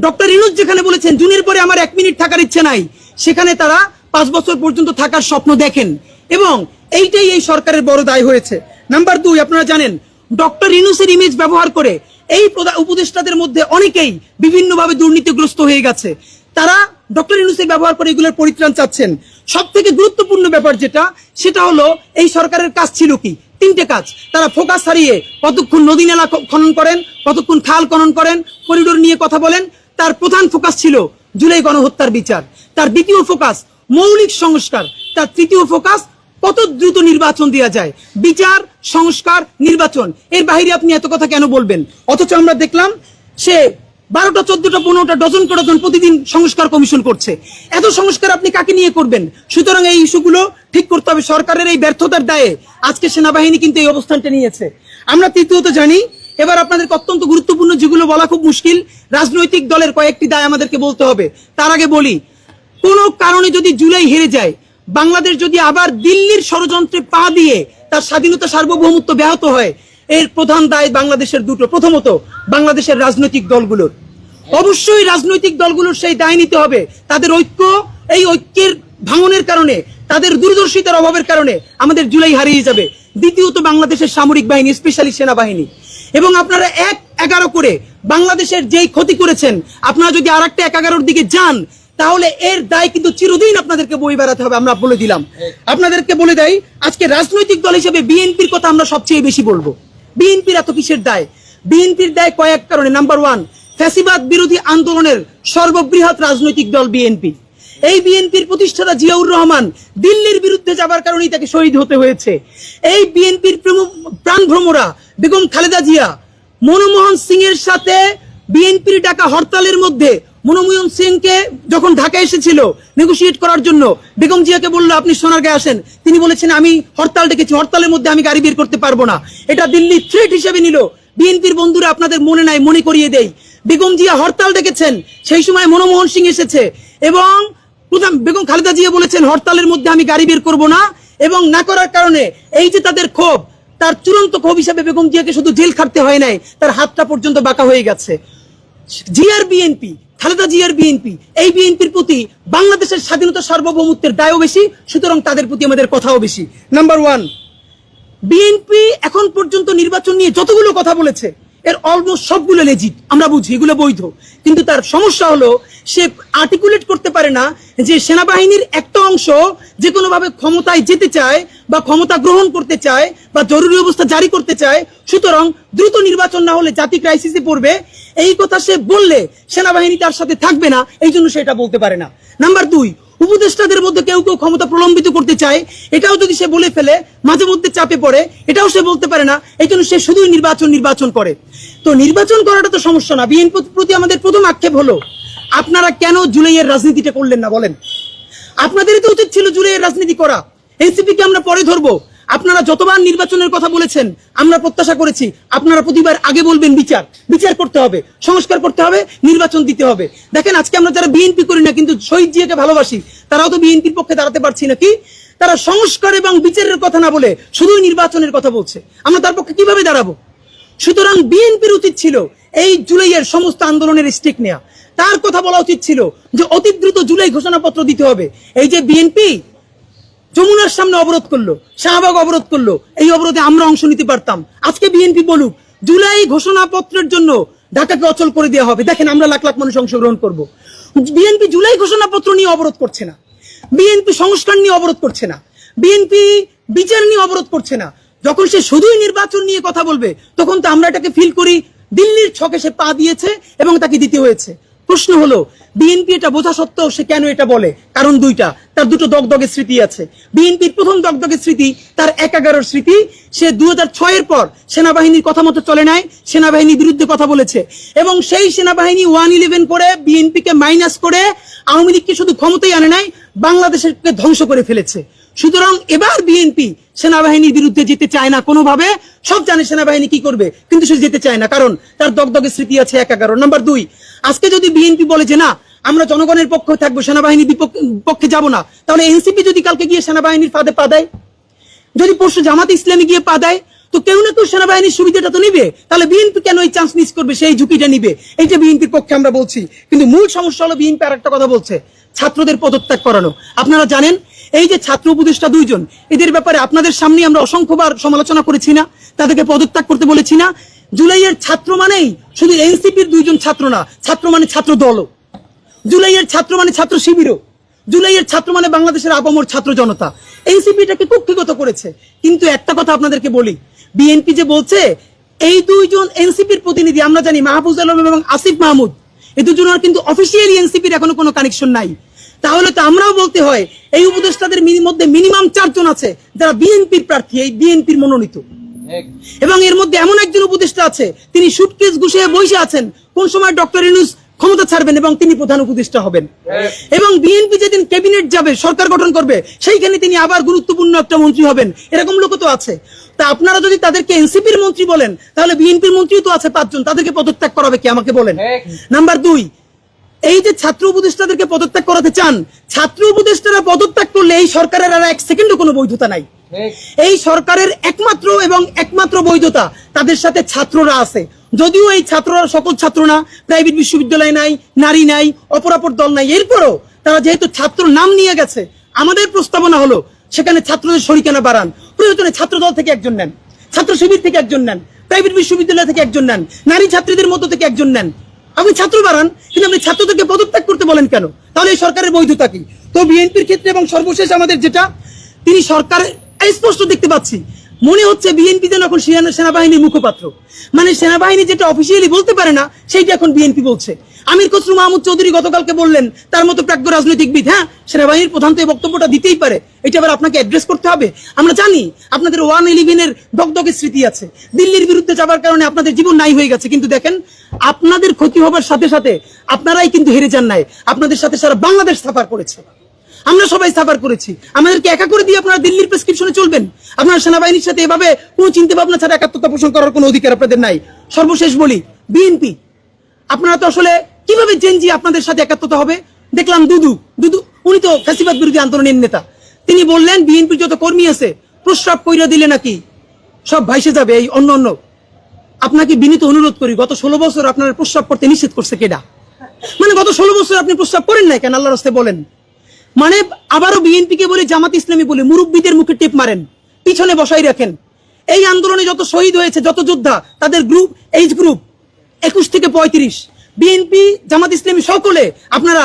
ডক্টর ইনুস যেখানে বলেছেন, জুনের পরে আমার এক মিনিট থাকার ইচ্ছে নাই। সেখানে তারা পাঁচ বছর পর্যন্ত থাকার স্বপ্ন দেখেন এবং এইটাই এই সরকারের বড় দায় হয়েছে। নাম্বার দুই, আপনারা জানেন, ডক্টর ইনুসের ইমেজ ব্যবহার করে এই উপদেষ্টাদের মধ্যে অনেকেই বিভিন্নভাবে দুর্নীতিগ্রস্ত হয়ে গেছে। তারা ডক্টর ইনুসের ব্যবহার করে এগুলোর পরিত্রাণ চাচ্ছেন। সব থেকে গুরুত্বপূর্ণ ব্যাপার যেটা, সেটা হলো, এই সরকারের কাজ ছিল কি? তিনটে কাজ। তারা ফোকাস হারিয়ে কতক্ষণ নদী নালা খনন করেন, কতক্ষণ খাল খনন করেন, করিডোর নিয়ে কথা বলেন। তার প্রধান ফোকাস ছিল জুলাই গণহত্যার বিচার। তার দ্বিতীয় ফোকাস মৌলিক সংস্কার। তার তৃতীয় ফোকাস কত দ্রুত নির্বাচন দেওয়া যায়। বিচার, সংস্কার, নির্বাচন। এর বাইরে আপনি এত কথা কেন বলবেন? অথচ আমরা দেখলাম, সে বারোটা, চোদ্দটা, পনেরোটা, ডজন করে ডজন প্রতিদিন সংস্কার কমিশন করছে। এত সংস্কার আপনি কাকে নিয়ে করবেন? সুতরাং এই ইস্যুগুলো ঠিক করতে হবে সরকারের এই ব্যর্থতার দায়ে। আজকে সেনাবাহিনী কিন্তু এই অবস্থানটা নিয়েছে। আমরা তৃতীয়ত জানি, এবার আপনাদের অত্যন্ত গুরুত্বপূর্ণ যেগুলো বলা খুব মুশকিল, রাজনৈতিক দলের কয়েকটি দায় আমাদেরকে বলতে হবে। তার আগে বলি, কোনো কারণে যদি জুলাই হেরে যায়, বাংলাদেশ যদি আবার দিল্লির ষড়যন্ত্রে পা দিয়ে তার স্বাধীনতা সার্বভৌমত্ব ব্যাহত হয়, এর প্রধান দায় বাংলাদেশের দুটো। প্রথমত, বাংলাদেশের রাজনৈতিক দলগুলোর। অবশ্যই রাজনৈতিক দলগুলোর সেই দায় নিতে হবে। তাদের ঐক্য, এই ঐক্যের ভাঙনের কারণে, তাদের দূরদর্শিতার অভাবের কারণে আমাদের জুলাই হারিয়ে যাবে। দ্বিতীয়ত বাংলাদেশের সামরিক বাহিনী, স্পেশালি সেনাবাহিনী। এবং আপনারা এক এগারো করে বাংলাদেশের যেই ক্ষতি করেছেন, আপনারা যদি আর একটা এক এগারোর দিকে যান, তাহলে এর দায় কিন্তু চিরদিন আপনাদেরকে বই বেড়াতে হবে, আমরা বলে দিলাম। আপনাদেরকে বলে দেয় আজকে রাজনৈতিক দল হিসেবে বিএনপির কথা আমরা সবচেয়ে বেশি বলব। বিএনপির এত কিসের দায়? বিএনপির দায় কয়েক কারণে। নাম্বার ওয়ান ফ্যাসিবাদ বিরোধী আন্দোলনের সর্ববৃহৎ রাজনৈতিক দল বিএনপি। এই বিএনপির প্রতিষ্ঠাতা জিয়াউর রহমান দিল্লির বিরুদ্ধে যাবার কারণেই তাকে শহীদ হতে হয়েছে। এই বিএনপির প্রাণভ্রমরা বেগম খালেদা জিয়া, মনমোহন সিং এর সাথে বিএনপির ডাকা হরতালের মধ্যে মনমোহন সিংকে যখন ঢাকা এসেছিল নেগোসিয়েট করার জন্য, বেগম জিয়াকে বলল, আপনি সোনারগাঁয়ে আসেন। তিনি বলেছেন, আমি হরতাল ডেকেছি, হরতালের মধ্যে আমি গাড়ি বের করতে পারব না। এটা দিল্লি থ্রেট হিসেবে নিল। বিএনপির বন্ধুরা আপনাদের মনে নাই, মনে করিয়ে দেই। বেগম জিয়া হরতাল ডেকেছেন, সেই সময় মনমোহন সিং এসেছে এবং প্রধান বেগম খালেদা জিয়া বলেছেন, হরতালের মধ্যে আমি গাড়ি বের করব না এবং না করার কারণে এই যে তাদের ক্ষোভ, তার চূড়ান্ত ক্ষোভ হিসাবে বেগম জিয়াকে শুধু জেল খাটতে হয় নাই, তার হাতটা পর্যন্ত বাঁকা হয়ে গেছে। জিআর বিএনপি, খালেদা জিয়ার বিএনপি, এই বিএনপির প্রতি বাংলাদেশের স্বাধীনতা সার্বভৌমত্বের দায়ও বেশি, সুতরাং তাদের প্রতি আমাদের কথাও বেশি। নাম্বার ওয়ান বিএনপি এখন পর্যন্ত নির্বাচন নিয়ে যতগুলো কথা বলেছে এর অলমোস্ট সবগুলো লেজিট আমরা বুঝি, এগুলো বৈধ। কিন্তু তার সমস্যা হলো, সে আর্টিকুলেট করতে পারে না যে সেনাবাহিনীর একটা অংশ যে কোনোভাবে ক্ষমতায় যেতে চায় বা ক্ষমতা গ্রহণ করতে চায় বা জরুরি অবস্থা জারি করতে চায়, সুতরাং দ্রুত নির্বাচন না হলে জাতি ক্রাইসিসে পড়বে। এই কথা সে বললে, সেনাবাহিনী তার সাথে থাকবে না এই জন্য সেটা বলতে পারে না। নাম্বার দুই উপদেষ্টাদের মধ্যে কেউ কেউ ক্ষমতা প্রলম্বিত করতে চায়, এটাও যদি সে বলে ফেলে, মাঝে মধ্যে চাপে পড়ে, এটাও সে বলতে পারে না, এই জন্য সে শুধুই নির্বাচন নির্বাচন করে। তো নির্বাচন করাটা তো সমস্যা না, বিএনপি প্রতি আমাদের প্রথম আক্ষেপ হলো, আপনারা কেন জুলাইয়ের রাজনীতিটা করলেন না বলেন? আপনাদেরই তো উচিত ছিল জুলাইয়ের রাজনীতি করা, এনসিপিকে আমরা পরে ধরবো আপনারা যতবার নির্বাচনের কথা বলেছেন, আমরা প্রত্যাশা করেছি, আপনারা প্রতিবার আগে বলবেন বিচার। বিচার করতে হবে, সংস্কার করতে হবে, নির্বাচন দিতে হবে। দেখেন, আজকে আমরা যারা বিএনপি করি না, কিন্তু শহীদ জিয়াকে ভালোবাসি, তারাও তো বিএনপির পক্ষে দাঁড়াতে পারছি নাকি? তারা সংস্কার এবং বিচারের কথা না বলে শুধুই নির্বাচনের কথা বলছে। আমরা তার পক্ষে কীভাবে দাঁড়াবো? সুতরাং বিএনপির উচিত ছিল এই জুলাইয়ের সমস্ত আন্দোলনের স্টেক নেওয়া তার কথা বলা উচিত ছিল যে, অতি দ্রুত জুলাই ঘোষণাপত্র দিতে হবে। এই যে বিএনপি যমুনার সামনে অবরোধ করল, শাহবাগ অবরোধ করল, এই অবরোধে আমরা অংশ নিতে পারতাম। আজকে বিএনপি বলুক, জুলাই ঘোষণাপত্রের জন্য ঢাকাকে অচল করে দেওয়া হবে। দেখেন, আমরা লাখ লাখ মানুষ অংশগ্রহণ করব। বিএনপি জুলাই ঘোষণাপত্র নিয়ে অবরোধ করছে না। বিএনপি সংস্কার নিয়ে অবরোধ করছে না। বিএনপি বিচার নিয়ে অবরোধ করছে না। যখন সে শুধুই নির্বাচন নিয়ে কথা বলবে, তখন তো আমরা এটাকে ফিল করি, দিল্লির ছকে সে পা দিয়েছে এবং তাকে দিতে হয়েছে। প্রশ্ন হলো বিএনপি এটা বোঝা সত্ত্বেও সে কেন এটা বলে? কারণ দুইটা, তার দুটো দগদগের স্মৃতি আছে। বিএনপির প্রথম দগদগের স্মৃতি, তার এক এগারোর স্মৃতি, সে দু হাজার ছয়ের পর সেনাবাহিনীর কথা মতো চলে নাই, সেনাবাহিনীর বিরুদ্ধে কথা বলেছে। এবং সেই সেনাবাহিনী ওয়ান ইলেভেন করে বিএনপিকে মাইনাস করে আওয়ামী লীগকে শুধু ক্ষমতায় আনে নাই, বাংলাদেশকে ধ্বংস করে ফেলেছে। সুতরাং এবার বিএনপি সেনাবাহিনীর বিরুদ্ধে যেতে চায় না কোনোভাবে, সব জানে সেনাবাহিনী কি করবে, কিন্তু সে যেতে চায় না। কারণ তার দগদগে স্মৃতি আছে এক এগারো। নাম্বার দুই, আজকে যদি বিএনপি বলে যে, না, আমরা জনগণের পক্ষে থাকব, সেনাবাহিনীর পক্ষে যাব না, তাহলে এনসিপি যদি কালকে গিয়ে সেনাবাহিনীর ফাঁদে পা দেয়? যদি পরশু জামাত ইসলামী গিয়ে পা দেয়, তো কেউ না কেউ সেনাবাহিনীর সুবিধাটা তো নিবে। তাহলে বিএনপি কেন এই চান্স মিস করবে, সেই ঝুঁকিটা নিবে? এইটা বিএনপির পক্ষে আমরা বলছি। কিন্তু মূল সমস্যা হলো বিএনপি আর একটা কথা বলছে। ছাত্রদের পদত্যাগ করানো। আপনারা জানেন, এই যে ছাত্র উপদেষ্টা দুইজন, এদের ব্যাপারে আপনাদের সামনে আমরা অসংখ্যবার সমালোচনা করেছি না, তাদেরকে পদত্যাগ করতে বলেছি না। জুলাইয়ের ছাত্র মানেই শুধু এনসিপির দুইজন ছাত্র না, ছাত্র মানে ছাত্র দলও। জুলাইয়ের ছাত্র মানে ছাত্র শিবিরও। জুলাইয়ের ছাত্র মানে বাংলাদেশের আপামর ছাত্র জনতা। এনসিপিটাকে কুক্ষিগত করেছে। কিন্তু একটা কথা আপনাদেরকে বলি, বিএনপি যে বলছে, এই দুইজন এনসিপির প্রতিনিধি, আমরা জানি মাহফুজ আলম এবং আসিফ মাহমুদ এই দুজনের কিন্তু অফিসিয়ালি এনসিপির এখনও কোনো কানেকশন নাই। তাহলে তো আমরাও বলতে হয় এই উপদেষ্টাদের মধ্যে মিনিমাম চারজন আছে যারা বিএনপির প্রার্থী এই বিএনপির মনোনীত। এবং এর মধ্যে এমন একজন উপদেষ্টা আছে তিনি সুটকেস গুছিয়ে বসে আছেন। কোন সময় ডক্টর ইনুস ক্ষমতা ছাড়বেন এবং তিনি প্রধান উপদেষ্টা হবেন। এবং বিএনপি যেদিন ক্যাবিনেট যাবে সরকার গঠন করবে সেইখানে তিনি আবার গুরুত্বপূর্ণ একটা মন্ত্রী হবেন। এরকম লোক তো আছে। তা আপনারা যদি তাদেরকে এনসিপির মন্ত্রী বলেন তাহলে বিএনপির মন্ত্রী তো আছে পাঁচজন তাদেরকে পদত্যাগ করাবে কি? আমাকে বলেন। নাম্বার দুই এই যে ছাত্র উপদেষ্টাদেরকে পদত্যাগ করাতে চান ছাত্র উপদেষ্টারা পদত্যাগ করলে এই সরকারের আর এক সেকেন্ডও কোনো বৈধতা নাই। এই সরকারের একমাত্র এবং একমাত্র বৈধতা তাদের সাথে ছাত্ররা আছে। যদিও এই ছাত্ররা সকল ছাত্র না, প্রাইভেট বিশ্ববিদ্যালয় নাই, নারী নাই, অপরাপর দল নাই, এরপরও তারা যেহেতু ছাত্র নাম নিয়ে গেছে, আমাদের প্রস্তাবনা হলো সেখানে ছাত্রদের শরিকানা বাড়ান। প্রয়োজনে ছাত্র দল থেকে একজন নেন, ছাত্র শিবির থেকে একজন নেন, প্রাইভেট বিশ্ববিদ্যালয় থেকে একজন নেন, নারী ছাত্রীদের মধ্য থেকে একজন নেন। আপনি ছাত্র বাড়ান, কিন্তু আপনি ছাত্রদেরকে পদত্যাগ করতে বলেন কেন? তাহলে এই সরকারের বৈধতা কি? তো বিএনপির ক্ষেত্রে এবং সর্বশেষ আমাদের যেটা, তিনি সরকারের স্পষ্ট দেখতে পাচ্ছি। মনে হচ্ছে বিএনপি যেন এখন সেনা- সেনাবাহিনীর মুখপাত্র। মানে সেনাবাহিনী যেটা অফিসিয়ালি বলতে পারে না, সেইটা এখন বিএনপি বলছে। আমির খসরু মাহমুদ চৌধুরী গতকালকে বললেন, তার মতো প্রাজ্ঞ রাজনৈতিকবিদ হ্যাঁ সেনাবাহিনীর প্রধান তো এই বক্তব্যটা দিতেই পারে। এটা আবার আপনাকে অ্যাড্রেস করতে হবে। আমরা জানি আপনাদের ওয়ান ইলেভেনের দগদগের স্মৃতি আছে। দিল্লির বিরুদ্ধে যাবার কারণে আপনাদের জীবন নাই হয়ে গেছে। কিন্তু দেখেন, আপনাদের ক্ষতি হবার সাথে সাথে আপনারাই কিন্তু হেরে যান নাই। আপনাদের সাথে সারা বাংলাদেশ সাফার করেছে। আমরা সবাই সাফার করেছি। আমাদেরকে একা করে দিয়ে আপনারা দিল্লির প্রেসক্রিপশনে চলবেন। আপনারা সেনাবাহিনীর সাথে এভাবে কোনো চিন্তা ভাবনা ছাড়া একাত্মতা পোষণ করার কোনো অধিকার আপনাদের নাই। সর্বশেষ বলি বিএনপি আপনারা তো আসলে কীভাবে জেনজি আপনাদের সাথে একাত্মতা হবে? দেখলাম দুদু দুদু, উনি তো ফ্যাসিবাদ বিরোধী আন্দোলনের নেতা। তিনি বললেন বিএনপির যত কর্মী আছে, প্রস্রাব কইরা দিলে নাকি সব ভাইসে যাবে এই অন্য অন্য আপনাকে বিনীত অনুরোধ করি, গত ষোলো বছর আপনার প্রস্রাব করতে নিষেধ করছে কেডা? মানে গত ষোলো বছর আপনি প্রস্রাব করেন নাই কেন? আল্লাহ রাস্তে বলেন। মানে আবারও বিএনপি কে বলে, জামাত ইসলামী বলে, মুরব্বীদের মুখে টেপ মারেন, পিছনে বসাই রাখেন। এই আন্দোলনে যত শহীদ হয়েছে, যত যোদ্ধা, তাদের গ্রুপ এইজ গ্রুপ একুশ থেকে পঁয়ত্রিশ, বিএনপি, জামাত ইসলামী সকলে আপনারা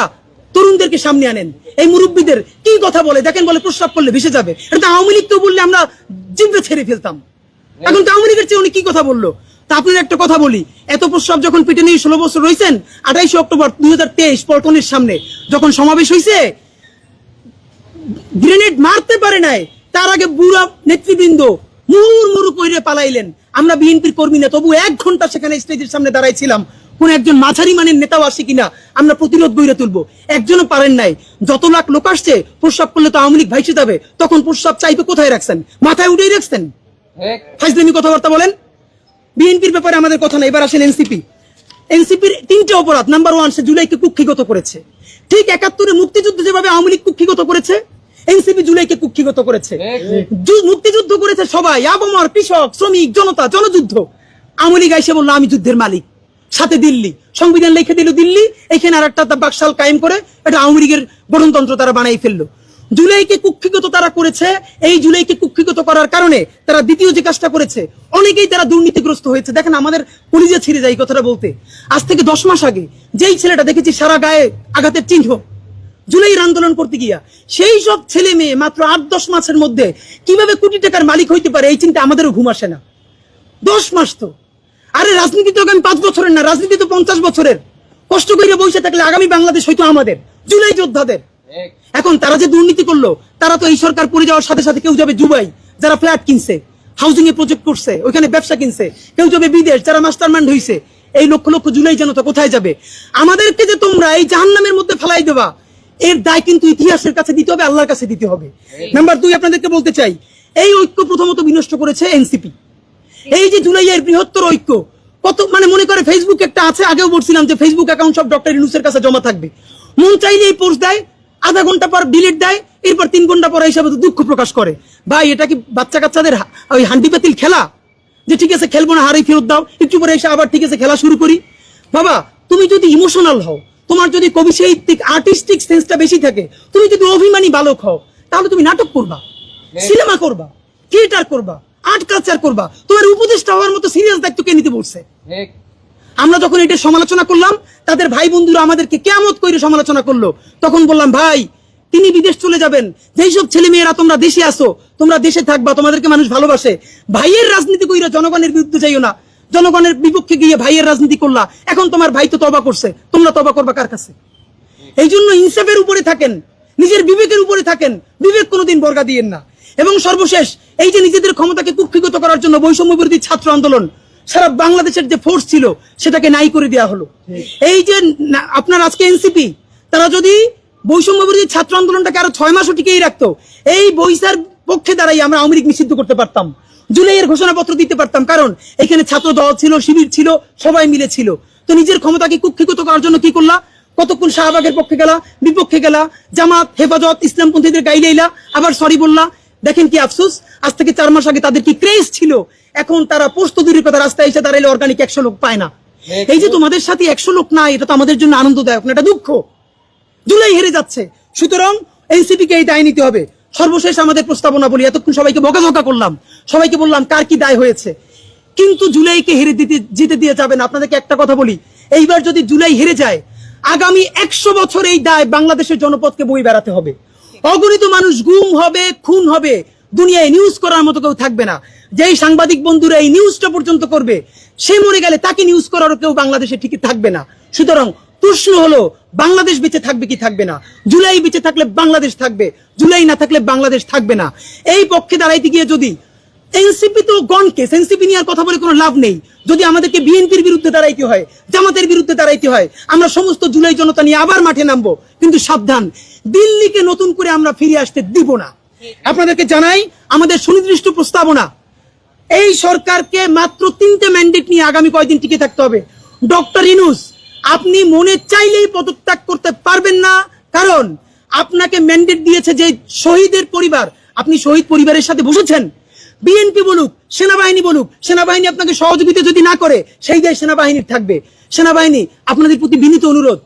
তরুণদেরকে সামনে আনেন। এই মুরব্বীদের কি কথা বলে? দেখেন, বলে প্রস্রাব করলে ভেসে যাবে। এটা আওয়ামী লীগ তো বললে আমরা জিভে ছেড়ে ফেলতাম। এখন তো আওয়ামী লীগের চেয়ে উনি কি কথা বলল? তা আপনার একটা কথা বলি, এত প্রস্রাব যখন পিটে নিয়ে ষোলো বছর রয়েছেন আঠাইশে অক্টোবর দুই হাজার তেইশ পল্টনের সামনে, যখন সমাবেশ হয়েছে গ্রেনেড মারতে পারে নাই তার আগে বুড়া নেতৃবৃন্দ মুহুর মুরু কইরে পালাইলেন। আমরা বিএনপির কর্মী না তবু এক ঘণ্টা সেখানে স্টেজের সামনে দাঁড়াইছিলাম। কোন একজন মাঝারি মানের নেতাও আসে কিনা আমরা প্রতিরোধ গইরে তুলবো। একজনও পারেন নাই। যত লাখ লোক আসছে প্রস্রাব করলে তো আওয়ামী লীগ ভাইসে যাবে। তখন প্রস্রাব চাইবে কোথায় রাখছেন? মাথায় উঠেই রাখছেন? ফাইজলামি কথাবার্তা বলেন। বিএনপির ব্যাপারে আমাদের কথা না এবার আসেন এনসিপি। এনসিপির তিনটে অপরাধ নাম্বার ওয়ান সে জুলাইকে কুক্ষিগত করেছে। ঠিক একাত্তরে মুক্তিযুদ্ধ যেভাবে আওয়ামী লীগ কুক্ষিগত করেছে এনসিপি জুলাইকে কুক্ষিগত করেছে। মুক্তিযুদ্ধ করেছে সবাই আবমর কৃষক শ্রমিক জনতা জনযুদ্ধ। আওয়ামী লীগ এসে বলল আমি যুদ্ধের মালিক। সাথে দিল্লি। সংবিধান লিখে দিল দিল্লি এখানে আর একটা বাকশাল কায়েম করে এটা আওয়ামী লীগের গঠনতন্ত্র তারা বানাই ফেলল। জুলাইকে কুক্ষিগত তারা করেছে এই জুলাইকে কুক্ষিগত করার কারণে তারা দ্বিতীয় যে কাজটা করেছে অনেকেই তারা দুর্নীতিগ্রস্ত হয়েছে। দেখেন আমাদের কলিজা ছিঁড়ে যায় এই কথাটা বলতে। আজ থেকে দশ মাস আগে যেই ছেলেটা দেখেছি সারা গায়ে আঘাতের চিহ্ন জুলাইয়ের আন্দোলন করতে গিয়া, সেই সব ছেলে মেয়ে মাত্র আট, দশ মাসের মধ্যে কীভাবে কোটি টাকার মালিক হইতে পারে, এই চিন্তা আমাদেরও ঘুম আসে না। দশ মাস তো। আরে রাজনীতি তো আগামী পাঁচ বছরের না, রাজনীতি তো পঞ্চাশ বছরের। কষ্ট করে বসে থাকলে আগামী বাংলাদেশ হয়তো আমাদের, জুলাই যোদ্ধাদের। এখন তারা যে দুর্নীতি করল, তারা তো এই সরকার পড়ে যাওয়ার সাথে সাথে কেউ যাবে দুবাই, যারা ফ্ল্যাট কিনছে হাউজিং এ প্রজেক্ট করছে, ওইখানে ব্যবসা কিনছে, কেউ যাবে বিদেশ, যারা মাস্টার মাইন্ড হইছে, এই লক্ষ লক্ষ জুলাই জনতা কোথায় যাবে? আমাদেরকে যে তোমরা এই জাহান্নামের মধ্যে ফেলাই দেবা এর দায় কিন্তু ইতিহাসের কাছে দিতে হবে, আল্লাহর কাছে দিতে হবে। নাম্বার দুই আপনাদেরকে বলতে চাই, এই ঐক্য প্রথমত বিনষ্ট করেছে এনসিপি এই যে জুলাইয়ের বৃহত্তর ঐক্য, কত মানে মনে করে ফেসবুক একটা আছে, আগেও বলছিলাম যে ফেসবুক অ্যাকাউন্ট সব ডক্টর ইউনুসের কাছে জমা থাকবে। মন চাইলে এই পোস্ট দেয়, আধা ঘণ্টা পর ডিলিট দেয়, এরপর তিন ঘণ্টা পর হিসাবে দুঃখ প্রকাশ করে। ভাই, এটা কি বাচ্চা কাচ্চাদের ওই হান্ডি পাতিল খেলা? যে ঠিক আছে, খেলব না, হারেই ফেরত দাও, একটু পরে এসে আবার ঠিক আছে, খেলা শুরু করি। বাবা, তুমি যদি ইমোশনাল হও তোমার যদি কবি সাহিত্যিক আর্টিস্টিক সেন্সটা বেশি থাকে তুমি যদি অভিমানী বালক হও তাহলে তুমি নাটক করবা সিনেমা করবা থিয়েটার করবা আর্ট কালচার করবা তোমার উপদেষ্টা হওয়ার মতো সিরিয়াস দায়িত্ব কে নিতে বলছে? আমরা যখন এটা সমালোচনা করলাম তাদের ভাই বন্ধুরা আমাদেরকে কেমত করে সমালোচনা করল তখন বললাম ভাই তিনি বিদেশ চলে যাবেন যেই সব ছেলে মেয়েরা তোমরা দেশে আসো তোমরা দেশে থাকবা তোমাদেরকে মানুষ ভালোবাসে ভাইয়ের রাজনীতি কইরা জনগণের বিরুদ্ধে যাইও না জনগণের বিপক্ষে গিয়ে ভাইয়ের রাজনীতি করলা। এখন তোমার ভাই তো তবা করছে। তোমরা তবা করবা কার কাছে? এই জন্য ইনসাফের উপরে থাকেন, নিজের বিবেকের উপরে থাকেন, বিবেক কোনোদিন বর্গা দিয়েন না। এবং সর্বশেষ, এই যে নিজেদের ক্ষমতাকে কুক্ষিগত করার জন্য বৈষম্য বিরোধী ছাত্র আন্দোলন, সারা বাংলাদেশের যে ফোর্স ছিল, সেটাকে নাই করে দেওয়া হলো। এই যে আপনার আজকে এনসিপি তারা যদি বৈষম্য বিরোধী ছাত্র আন্দোলনটাকে আরও ছয় মাসও টিকেই রাখতো, এই বৈশার পক্ষে দাঁড়াই আমরা আওয়ামী লীগ নিষিদ্ধ করতে পারতাম। জুলাইয়ের ঘোষণাপত্র দিতে পারতাম কারণ এখানে ছাত্র দল ছিল শিবির ছিল সবাই মিলে ছিল। তো নিজের ক্ষমতাকে কুক্ষিগত করার জন্য কি করলা? কতক্ষণ শাহবাগের পক্ষে গেলা বিপক্ষে গেলা জামাত হেফাজত ইসলামপন্থীদের গাইলাইলা আবার সরি বললা। দেখেন কি আফসোস আজ থেকে চার মাস আগে তাদের কি ক্রেজ ছিল? এখন তারা পোস্ত দূরের কথা রাস্তায় এসে দাঁড়াইলে অর্গানিক একশো লোক পায় না। এই যে তোমাদের সাথে একশো লোক নাই এটা তো আমাদের জন্য আনন্দদায়ক না এটা দুঃখ। জুলাই হেরে যাচ্ছে। সুতরাং এনসিপি কে এই দায় নিতে হবে। সর্বশেষ আমাদের প্রস্তাবনা বলি, এতক্ষণ সবাইকে বকাঝকা করলাম। সবাইকে বললাম, কার কি দায় হয়েছে? কিন্তু জুলাইকে হেরে দিতে যেতে দিয়ে যাবেন। আপনাদেরকে একটা কথা বলি, এইবার যদি জুলাই হেরে যায়, আগামী একশো বছর এই দায় বাংলাদেশের জনপদকে বই বেড়াতে হবে। অগণিত মানুষ গুম হবে, খুন হবে, দুনিয়ায় নিউজ করার মতো কেউ থাকবে না। যেই সাংবাদিক বন্ধুরা এই নিউজটা পর্যন্ত করবে, সে মরে গেলে তাকে নিউজ করারও কেউ বাংলাদেশে ঠিকই থাকবে না। সুতরাং প্রশ্ন হলো, বাংলাদেশ বেঁচে থাকবে কি থাকবে না? জুলাই বেঁচে থাকলে বাংলাদেশ থাকবে, জুলাই না থাকলে বাংলাদেশ থাকবে না। এই পক্ষে দাঁড়াইতে গিয়ে যদি এনসিপি তো গণকেস এনসিপি নিয়ে আর কথা বলে কোনো লাভ নেই। যদি আমাদেরকে বিএনপির বিরুদ্ধে দাঁড়াইতে হয়, জামাতের বিরুদ্ধে দাঁড়াইতে হয়, আমরা সমস্ত জুলাই জনতা নিয়ে আবার মাঠে নামবো, কিন্তু সাবধান। দিল্লিকে নতুন করে আমরা ফিরে আসতে দিব না। আপনাদেরকে জানাই, আমাদের সুনির্দিষ্ট প্রস্তাবনা, এই সরকারকে মাত্র তিনটে ম্যান্ডেট নিয়ে আগামী কয়দিন টিকে থাকতে হবে। ডক্টর ইনুস আপনি মনে চাইলেই পদত্যাগ করতে পারবেন না। কারণ আপনাকে ম্যান্ডেট দিয়েছে যে শহীদের পরিবার, আপনি শহীদ পরিবারের সাথে বসেছেন। বিএনপি বলুক, সেনাবাহিনী বলুক, সেনাবাহিনী আপনাকে সহযোগিতা যদি না করে, সেই দেশ সেনাবাহিনীর থাকবে। সেনাবাহিনী আপনাদের প্রতি বিনীত অনুরোধ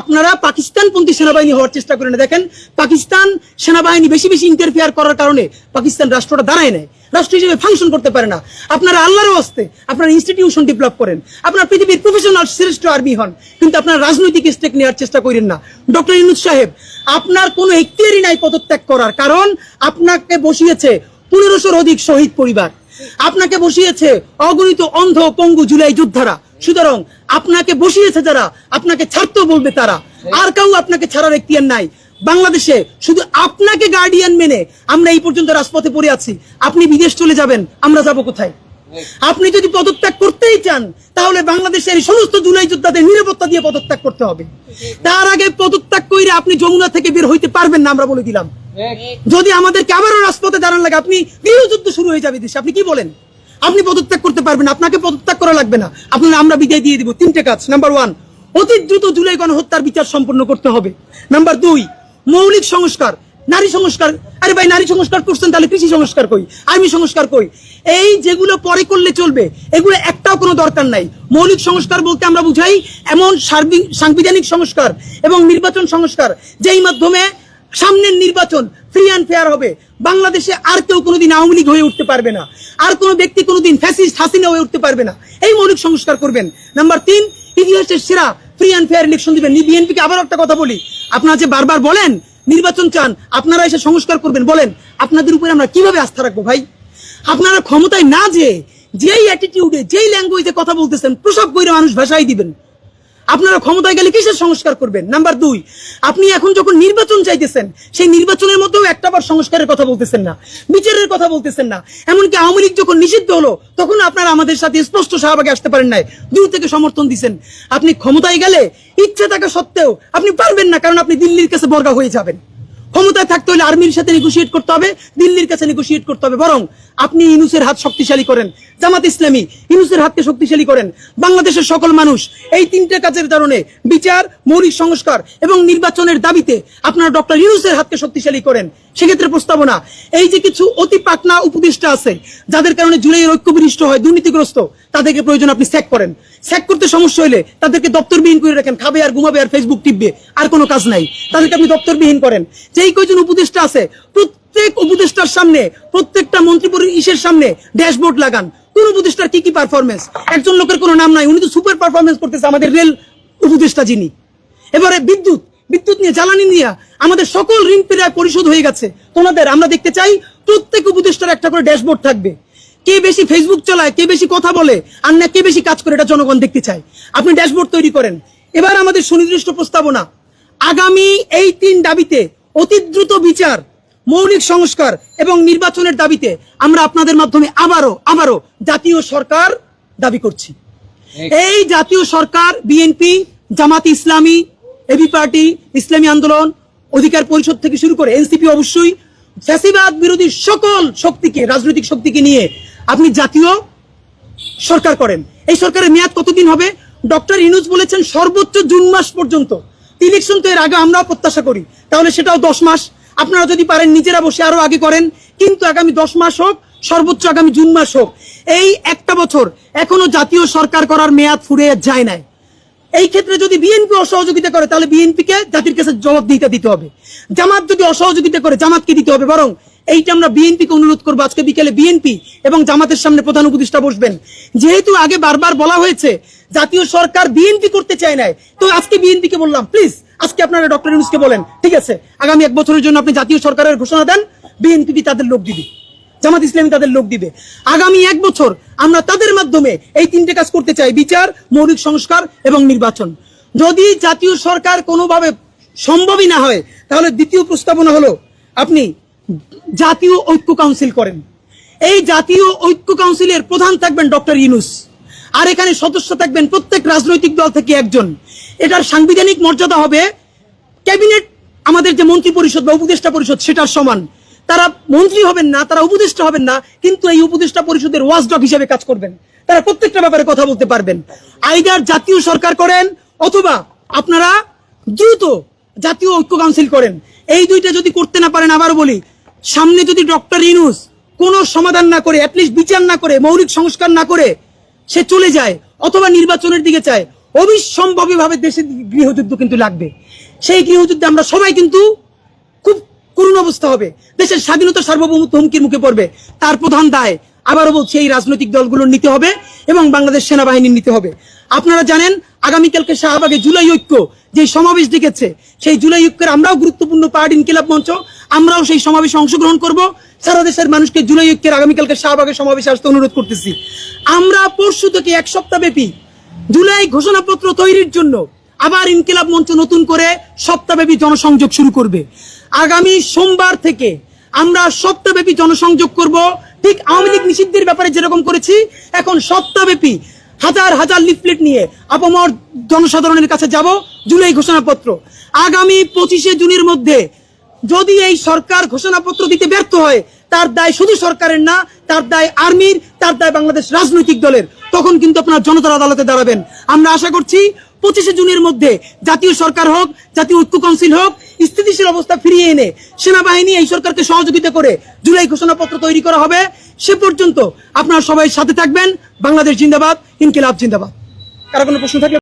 আপনারা পাকিস্তানপন্থী সেনাবাহিনী হওয়ার চেষ্টা করেন। দেখেন, পাকিস্তান সেনাবাহিনী বেশি বেশি ইন্টারফেয়ার করার কারণে পাকিস্তান রাষ্ট্রটা দাঁড়ায় নেয় রাষ্ট্র হিসেবে ফাংশন করতে পারে না। আপনারা আল্লাহরও আসতে আপনারা ইনস্টিটিউশন ডেভেলপ করেন। আপনার পৃথিবীর প্রফেশনাল শ্রেষ্ঠ আর্মি হন। কিন্তু আপনার রাজনৈতিক স্টেক নেওয়ার চেষ্টা করেন না। ডক্টর ইনুজ সাহেব, আপনার কোনো এখতিয়ারই নাই পদত্যাগ করার। কারণ আপনাকে বসিয়েছে পনেরোশোর অধিক শহীদ পরিবার। আপনাকে বসিয়েছে অগণিত অন্ধ পঙ্গু জুলাই যোদ্ধারা। সুতরাং আপনাকে বসিয়েছে যারা আপনাকে ছাড়তেও বলবে তারা। আর কেউ আপনাকে ছাড়ার এখতিয়ার নাই। বাংলাদেশে শুধু আপনাকে গার্ডিয়ান মেনে আমরা এই পর্যন্ত রাজপথে পড়ে আছি। আপনি বিদেশ চলে যাবেন আমরা যাব কোথায়? আপনি যদি পদত্যাগ করতেই চান তাহলে বাংলাদেশের সমস্ত জুলাই যোদ্ধাদের নিরাপত্তা দিয়ে পদত্যাগ করতে হবে। তার আগে পদত্যাগ করে আপনি যমুনা থেকে বের হইতে পারবেন না আমরা বলে দিলাম। যদি আমাদেরকে আবারও রাজপথে দাঁড়ান লাগে আপনি গৃহযুদ্ধ শুরু হয়ে যাবে দেশে। আপনি কি বলেন? আপনি পদত্যাগ করতে পারবেন আপনাকে পদত্যাগ করা লাগবে না। আপনারা আমরা বিদায় দিয়ে দিব তিনটে কাজ। নাম্বার ওয়ান অতি দ্রুত জুলাই গণহত্যার বিচার সম্পন্ন করতে হবে। নাম্বার দুই, মৌলিক সংস্কার, নারী সংস্কার। আরে ভাই, নারী সংস্কার করছেন, তাহলে কৃষি সংস্কার কই? আর্মি সংস্কার কই? এই যেগুলো পরে করলে চলবে, এগুলো একটাও কোনো দরকার নাই। মৌলিক সংস্কার বলতে আমরা বুঝাই, এমন সাংবিধানিক সংস্কার এবং নির্বাচন সংস্কার, যেই মাধ্যমে সামনের নির্বাচন ফ্রি অ্যান্ড ফেয়ার হবে। বাংলাদেশে আর কেউ কোনোদিন আওয়ামী লীগ হয়ে উঠতে পারবে না। আর কোনো ব্যক্তি কোনোদিন ফ্যাসিস্ট হাসিনা হয়ে উঠতে পারবে না। এই মৌলিক সংস্কার করবেন। নাম্বার তিন, ইতিহাসের সেরা ফ্রি অ্যান্ড ফেয়ার ইলেকশন দিবেন। বিএনপিকে আবার একটা কথা বলি। আপনারা যে বারবার বলেন, নির্বাচন চান, আপনারা এসে সংস্কার করবেন, বলেন, আপনাদের উপরে আমরা কীভাবে আস্থা রাখব ভাই? আপনারা ক্ষমতায় না যে যেই অ্যাটিটিউডে যেই ল্যাঙ্গুয়েজে কথা বলতেছেন, প্রসব করে মানুষ ভাষাই দিবেন। আপনারা ক্ষমতায় গেলে কিসের সংস্কার করবেন? নাম্বার দুই, আপনি এখন যখন নির্বাচন চাইতেছেন, সেই নির্বাচনের মধ্যেও একটা বার সংস্কারের কথা বলতেছেন না, বিচারের কথা বলতেছেন না। এমনকি আওয়ামী লীগ যখন নিষিদ্ধ হলো, তখন আপনারা আমাদের সাথে স্পষ্ট শাহবাগে আসতে পারেন নাই, দূর থেকে সমর্থন দিচ্ছেন আপনি ক্ষমতায় গেলে ইচ্ছে থাকা সত্ত্বেও আপনি পারবেন না, কারণ আপনি দিল্লির কাছে বর্গা হয়ে যাবেন। ক্ষমতায় থাকতে হলে আর্মির সাথে নেগোসিয়েট করতে হবে, দিল্লির কাছে নেগোসিয়েট করতে হবে। বরং আপনি ইনুসের হাত শক্তিশালী করেন, জামাত ইসলামী ইনুসের হাতকে শক্তিশালী করেন। বাংলাদেশের সকল মানুষ এই তিনটে কাজের কারণে বিচার, মৌলিক সংস্কার এবং নির্বাচনের দাবিতে আপনারা ডক্টর ইউনুসের হাতকে শক্তিশালী করেন। সেক্ষেত্রে প্রস্তাবনা, এই যে কিছু অতি পাকনা উপদেষ্টা আছে, যাদের কারণে জুলাইয়ের ঐক্য বিনিষ্ট হয়, দুর্নীতিগ্রস্ত, তাদেরকে প্রয়োজন আপনি স্যাক করেন। স্যাক করতে সমস্যা হলে তাদেরকে দপ্তরবিহীন করে রাখেন, খাবে আর ঘুমাবে আর ফেসবুক টিপবে, আর কোনো কাজ নাই। তাদেরকে আপনি দপ্তরবিহীন করেন। যেই কয়জন উপদেষ্টা আছে, প্রত্যেক উপদেষ্টার সামনে, প্রত্যেকটা মন্ত্রী ইসের সামনে ড্যাশবোর্ড লাগান। কোন উপদেষ্টার কি কি পারফরমেন্স একজন লোকের কোনো নাম নাই, উনি তো সুপার পারফরমেন্স করতেছে আমাদের রেল উপদেষ্টা যিনি। এবারে বিদ্যুৎ বিদ্যুৎ নিয়ে জ্বালানি নিয়ে আমাদের সকল ঋণ প্রায় পরিশোধ হয়ে গেছে। তোমাদের আমরা দেখতে চাই, প্রত্যেক উপদেষ্টার একটা করে ড্যাশবোর্ড থাকবে। কে বেশি ফেসবুক চালায়, কে বেশি কথা বলে, আর না কে বেশি কাজ করে, এটা জনগণ দেখতে চায়। আপনি ড্যাশবোর্ড তৈরি করেন। এবার আমাদের সুনির্দিষ্ট প্রস্তাবনা। আগামী এই তিন দাবিতে অতি দ্রুত বিচার মৌলিক সংস্কার এবং নির্বাচনের দাবিতে আমরা আপনাদের মাধ্যমে আবারও আবারও জাতীয় সরকার দাবি করছি। এই জাতীয় সরকার BNP Jamaat Islami AB party ইসলামী আন্দোলন অধিকার পরিষদ থেকে শুরু করে এনসিপি অবশ্যই ফ্যাসিবাদ বিরোধী সকল শক্তিকে রাজনৈতিক শক্তিকে নিয়ে আপনি জাতীয় সরকার করেন। এই সরকারের মেয়াদ কতদিন হবে? ডক্টর ইনুজ বলেছেন সর্বোচ্চ জুন মাস পর্যন্ত। ইলেকশন তো এর আগে আমরাও প্রত্যাশা করি। তাহলে সেটাও দশ মাস। আপনারা যদি পারেন নিজেরা বসে আরও আগে করেন। কিন্তু আগামী দশ মাস হোক, সর্বোচ্চ আগামী জুন মাস হোক, এই একটা বছর এখনও জাতীয় সরকার করার মেয়াদ ফুরিয়ে যায় নাই। এই ক্ষেত্রে যদি বিএনপি অসহযোগিতা করে, তাহলে বিএনপিকে জাতির কাছে জবাবদিহিতা দিতে হবে। জামাত যদি অসহযোগিতা করে, জামাতকে দিতে হবে। বরং এইটা আমরা বিএনপিকে অনুরোধ করব। আজকে বিকেলে বিএনপি এবং জামাতের সামনে প্রধান উপদেষ্টা বসবেন। যেহেতু আগে বারবার বলা হয়েছে জাতীয় সরকার বিএনপি করতে চায় নাই। তো আজকে বিএনপিকে বললাম প্লিজ আজকে আপনারা ডক্টর ইউনুসকে বলেন, ঠিক আছে? আগামী এক বছরের জন্য আপনি জাতীয় সরকারের ঘোষণা দেন বিএনপি তাদের লোক দিবে? জামাত ইসলামী তাদের লোক দিবে। আগামী এক বছর আমরা তাদের মাধ্যমে এই তিনটে কাজ করতে চাই, বিচার, মৌলিক সংস্কার এবং নির্বাচন। যদি জাতীয় সরকার কোনোভাবে সম্ভবই না হয়, তাহলে দ্বিতীয় প্রস্তাবনা হলো, আপনি জাতীয় ঐক্য কাউন্সিল করেন। এই জাতীয় ঐক্য কাউন্সিলের প্রধান থাকবেন ডক্টর ইউনুস আর এখানে সদস্য থাকবেন প্রত্যেক রাজনৈতিক দল থেকে একজন। এটার সাংবিধানিক মর্যাদা হবে ক্যাবিনেট, আমাদের যে মন্ত্রী পরিষদ বা উপদেষ্টা পরিষদ, সেটার সমান। তারা মন্ত্রী হবেন না, তারা উপদেষ্টা হবেন না, কিন্তু এই উপদেষ্টা পরিষদের ওয়াচডগ হিসেবে কাজ করবেন। তারা প্রত্যেকটা ব্যাপারে কথা বলতে পারবেন। আইদার জাতীয় সরকার করেন অথবা আপনারা দ্রুত জাতীয় ঐক্য কাউন্সিল করেন। এই দুইটা যদি করতে না পারেন আবার বলি, সামনে যদি ডক্টর ইনুস কোনো সমাধান না করে অ্যাটলিস্ট বিচার না করে, মৌলিক সংস্কার না করে সে চলে যায়, অথবা নির্বাচনের দিকে চায়। অবিসম্ভাবীভাবে দেশে গৃহযুদ্ধ কিন্তু লাগবে। সেই গৃহযুদ্ধে আমরা সবাই কিন্তু খুব করুণ অবস্থা হবে। দেশের স্বাধীনতা সার্বভৌমত্ব হুমকির মুখে পড়বে। তার প্রধান দায়, আবারও বলছি, এই রাজনৈতিক দলগুলোর নিতে হবে এবং বাংলাদেশ সেনাবাহিনীর নিতে হবে। আপনারা জানেন, আগামীকালকে শাহবাগে জুলাই ঐক্য যে সমাবেশ ডেকেছে, সেই জুলাই ঐক্যের আমরাও গুরুত্বপূর্ণ পার্ট ইনকিলাব মঞ্চ আমরাও সেই সমাবেশে অংশগ্রহণ করব। সারা দেশের মানুষকে জুলাই ঐক্যের আগামীকালকে শাহবাগে সমাবেশে আসতে অনুরোধ করতেছি। আমরা পরশু থেকে এক সপ্তাহব্যাপী জুলাই ঘোষণাপত্র তৈরির জন্য আবার ইনকিলাব মঞ্চ নতুন করে সপ্তাহব্যাপী জনসংযোগ শুরু করবে। আগামী সোমবার থেকে আমরা সপ্তাহব্যাপী জনসংযোগ করব। ঠিক আওয়ামী লীগ নিষিদ্ধের ব্যাপারে যেরকম করেছি, এখন সপ্তাহব্যাপী হাজার হাজার লিফলেট নিয়ে আপামর জনসাধারণের কাছে যাব জুলাই ঘোষণাপত্র। আগামী পঁচিশে জুনের মধ্যে যদি এই সরকার ঘোষণাপত্র দিতে ব্যর্থ হয়, তার দায় শুধু সরকারের না, তার দায় আর্মির, তার দায় বাংলাদেশ রাজনৈতিক দলের। তখন কিন্তু আপনার জনতার আদালতে দাঁড়াবেন। আমরা আশা করছি পঁচিশে জুনের মধ্যে জাতীয় সরকার হোক, জাতীয় ঐক্য কাউন্সিল হোক, স্থিতিশীল অবস্থা ফিরিয়ে এনে সেনাবাহিনী এই সরকারকে সহযোগিতা করে জুলাই ঘোষণাপত্র তৈরি করা হবে। সে পর্যন্ত আপনারা সবাই সাথে থাকবেন। বাংলাদেশ জিন্দাবাদ, ইনকিলাব জিন্দাবাদ। কারও কোনো প্রশ্ন থাকলে